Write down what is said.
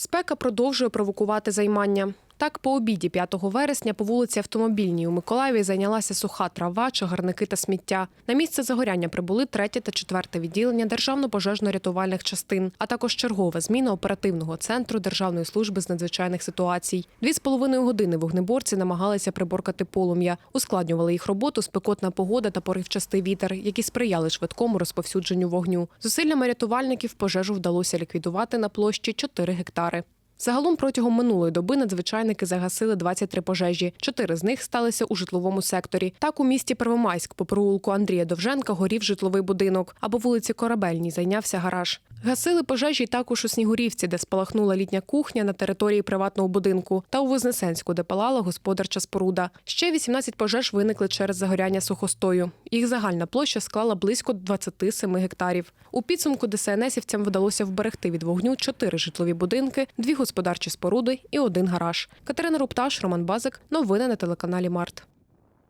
Спека продовжує провокувати займання. Так, по обіді 5 вересня по вулиці Автомобільній у Миколаєві зайнялася суха трава, чагарники та сміття. На місце загоряння прибули третє та четверте відділення державно-пожежно-рятувальних частин, а також чергова зміна оперативного центру Державної служби з надзвичайних ситуацій. Дві з половиною години вогнеборці намагалися приборкати полум'я. Ускладнювали їх роботу спекотна погода та поривчастий вітер, які сприяли швидкому розповсюдженню вогню. Зусиллями рятувальників пожежу вдалося ліквідувати на площі 4 гектари. Загалом протягом минулої доби надзвичайники загасили 23 пожежі. Чотири з них сталися у житловому секторі. Так у місті Первомайськ по провулку Андрія Довженка горів житловий будинок, а по вулиці Корабельній зайнявся гараж. Гасили пожежі також у Снігурівці, де спалахнула літня кухня на території приватного будинку, та у Вознесенську, де палала господарча споруда. Ще 18 пожеж виникли через загоряння сухостою. Їх загальна площа склала близько 27 гектарів. У підсумку ДСНСівцям вдалося вберегти від вогню чотири житлові будинки, дві господарчі споруди і один гараж. Катерина Рупташ, Роман Базик. Новини на телеканалі Март.